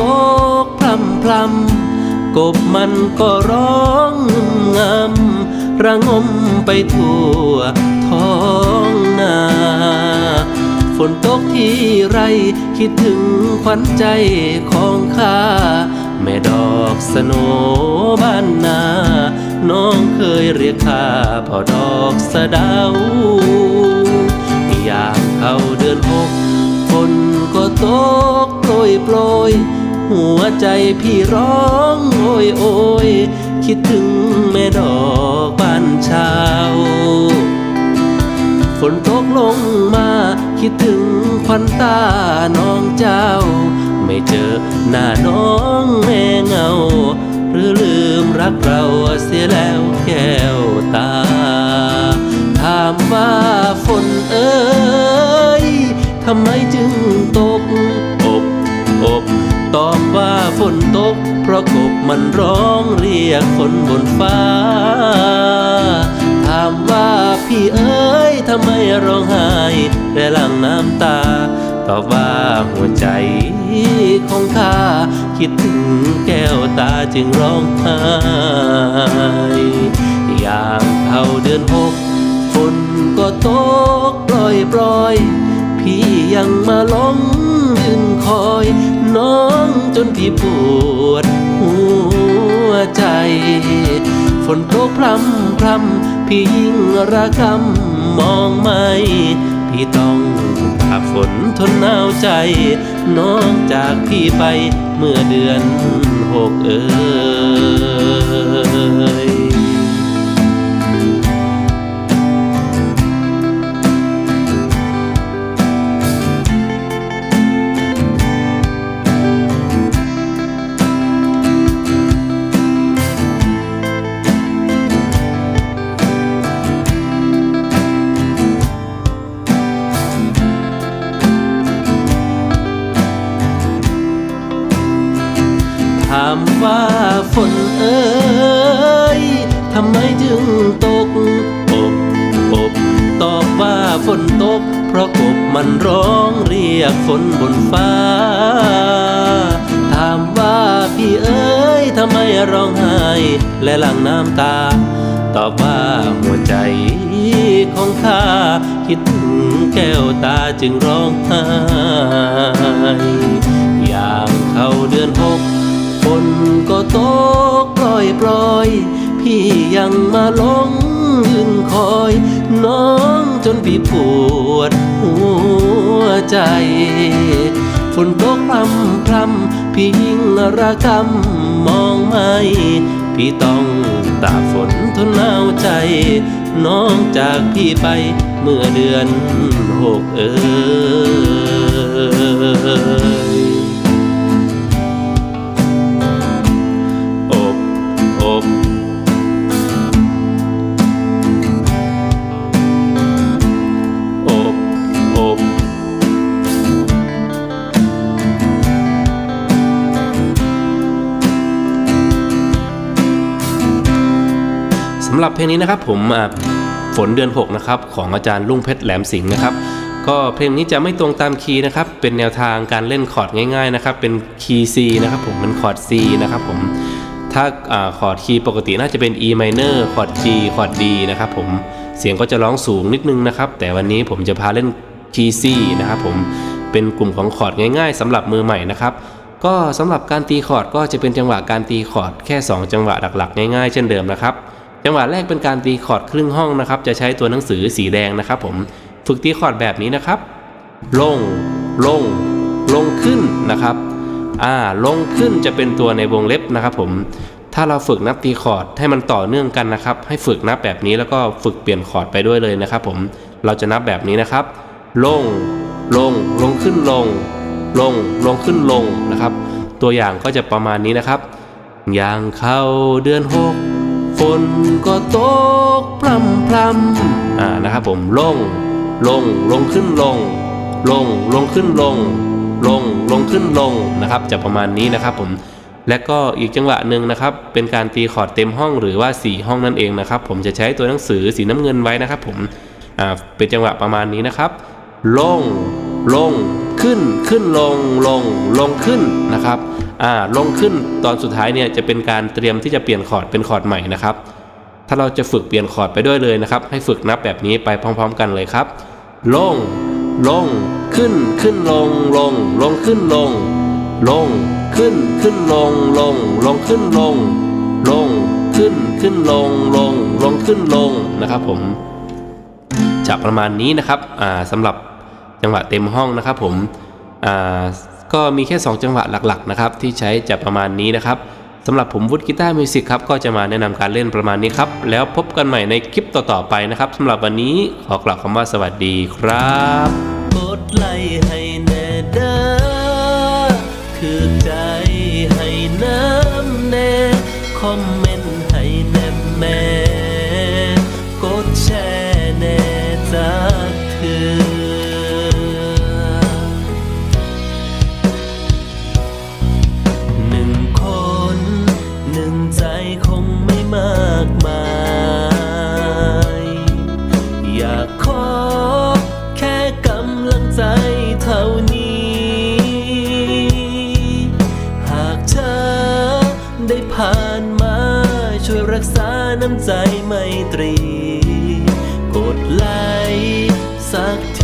ตกพรำพรำกบมันก็ร้องงำระงมไปทั่วท้องนาฝนตกที่ไรคิดถึงขวัญใจของข้า แม่ดอกสโนบ้านนา น้องเคยเรียกข้าพ่อดอกสะดาวอยากเข้าเดือนหกฝนก็ตก โปรยโปรย หัวใจพี่ร้องโอยโอย คิดถึงแม่ดอกบ้านเชาวฝนตกลงมา คิดถึงควันตาน้องเจ้า ไม่เจอหน้าน้องแม่เงา หรือลืมรักเราเสียแล้วแก้วตา มันร้องเรียกฝนบนฟ้า ถามว่าพี่เอ้ยทำไมร้องไห้และหลั่งน้ำตา ตอบว่าหัวใจของข้าคิดถึงแก้วตาจึงร้องไห้อยากเข้าเดือนหกฝนก็ตกปล่อยปล่อย พี่ยังมาหลงยืนคอย น้องจนพี่ปวดหัว ใจ ฝนตกพรำพรำพี่ยิ่งระคำมองไม่พี่ต้องขับฝนทนหนาวใจ น้องจากพี่ไปเมื่อเดือนหกเอ่ยามว่าฝนเอ้ยทำไมจึงตกอบอบตอบว่าฝนตก เพราะกบมันร้องเรียกฝนบนฟ้า ถามว่าพี่เอ้ยทำไมร้องไห้และหลั่งน้ำตา ตอบว่าหัวใจของข้าคิดถึงแก้วตาจึงร้องไห้ ตกปล่อยปล่อย พี่ยังมาหลงยืนคอย น้องจนพี่ปวดหัวใจฝนตกพรำพรำพี่ยิ่งระกำมองไม่พี่ต้องตากฝนทนหนาวใจ น้องจากพี่ไปเมื่อเดือนหกเอ่ยำหรับเพลงนี้นะครับผมฝนเดือน 6 นะครับ ของอาจารย์ลุงเพชรแหลมสิงห์นะครับ ก็เพลงนี้จะไม่ตรงตามคีย์นะครับ เป็นแนวทางการเล่นคอร์ดง่าย ๆ นะครับ เป็นคีย์ C นะครับผมเป็นคอร์ด C นะครับผมถ้าคอร์ดคีย์ปกติน่าจะเป็น E minor คอร์ด G คอร์ด D นะครับผมเสียงก็จะร้องสูงนิดนึงนะครับ แต่วันนี้ผมจะพาเล่นคีย์ C นะครับผมเป็นกลุ่มของคอร์ดง่าย ๆสำหรับมือใหม่นะครับก็สำหรับการตีคอร์ดก็จะเป็นจังหวะการตีคอร์ดแค่ 2 จังหวะหลักๆ ง่ายๆ เช่นเดิมนะครับ จังหวะแรกเป็นการตีคอร์ดครึ่งห้องนะครับ จะใช้ตัวหนังสือสีแดงนะครับ ผมฝึกตีคอร์ดแบบนี้นะครับ ลง ลง ลงขึ้นนะครับอ่าลงขึ้นจะเป็นตัวในวงเล็บนะครับผมถ้าเราฝึกนับตีคอร์ดให้มันต่อเนื่องกันนะครับ ให้ฝึกนับแบบนี้แล้วก็ฝึกเปลี่ยนคอร์ดไปด้วยเลยนะครับ ผมเราจะนับแบบนี้นะครับ ลง ลง ลงขึ้นลง ลง ลงขึ้นลงนะครับ ตัวอย่างก็จะประมาณนี้นะครับ อย่างเข้าเดือนหก ฝนก็ตกพรำพรำอ่านะครับผมลง ลงลงขึ้นลง ลงลงขึ้นลง ลงลงขึ้นลงนะครับ จะประมาณนี้นะครับผมและก็อีกจังหวะหนึ่งนะครับ เป็นการตีคอร์ดเต็มห้องหรือว่า 4 ห้องนั่นเองนะครับ ผมจะใช้ตัวหนังสือสีน้ำเงินไว้นะครับ ผมอ่าเป็นจังหวะประมาณนี้นะครับ ลงลงขึ้นขึ้นลงลงลงขึ้นนะครับ ลงขึ้นตอนสุดท้ายเนี่ยจะเป็นการเตรียมที่จะเปลี่ยนคอร์ดเป็นคอร์ดใหม่นะครับ ถ้าเราจะฝึกเปลี่ยนคอร์ดไปด้วยเลยนะครับ ให้ฝึกนับแบบนี้ไปพร้อม ๆ กันเลยครับ ลง ลง ขึ้น ขึ้นลง ลง ลงขึ้นลง ลง ขึ้น ขึ้นลง ลง ลงขึ้นลง ลง ขึ้น ขึ้นลง ลง ลงขึ้นลงนะครับ ผม จะประมาณนี้นะครับสำหรับจังหวะเต็มห้องนะครับผม ก็มีแค่ 2 จังหวะหลักๆนะครับที่ใช้จะประมาณนี้นะครับสำหรับผมวุฒิกีตาร์มิวสิกครับก็จะมาแนะนำการเล่นประมาณนี้ครับ แล้วพบกันใหม่ในคลิปต่อๆไปนะครับสำหรับวันนี้ขอกล่าวคำว่าสวัสดีครับกดไลค์ให้แน่เด้อถือใจให้น้ำแน่คอม อยากขอแค่กำลังใจเท่านี้ หากเธอได้ผ่านมาช่วยรักษาน้ำใจไมตรี กดไลค์สักที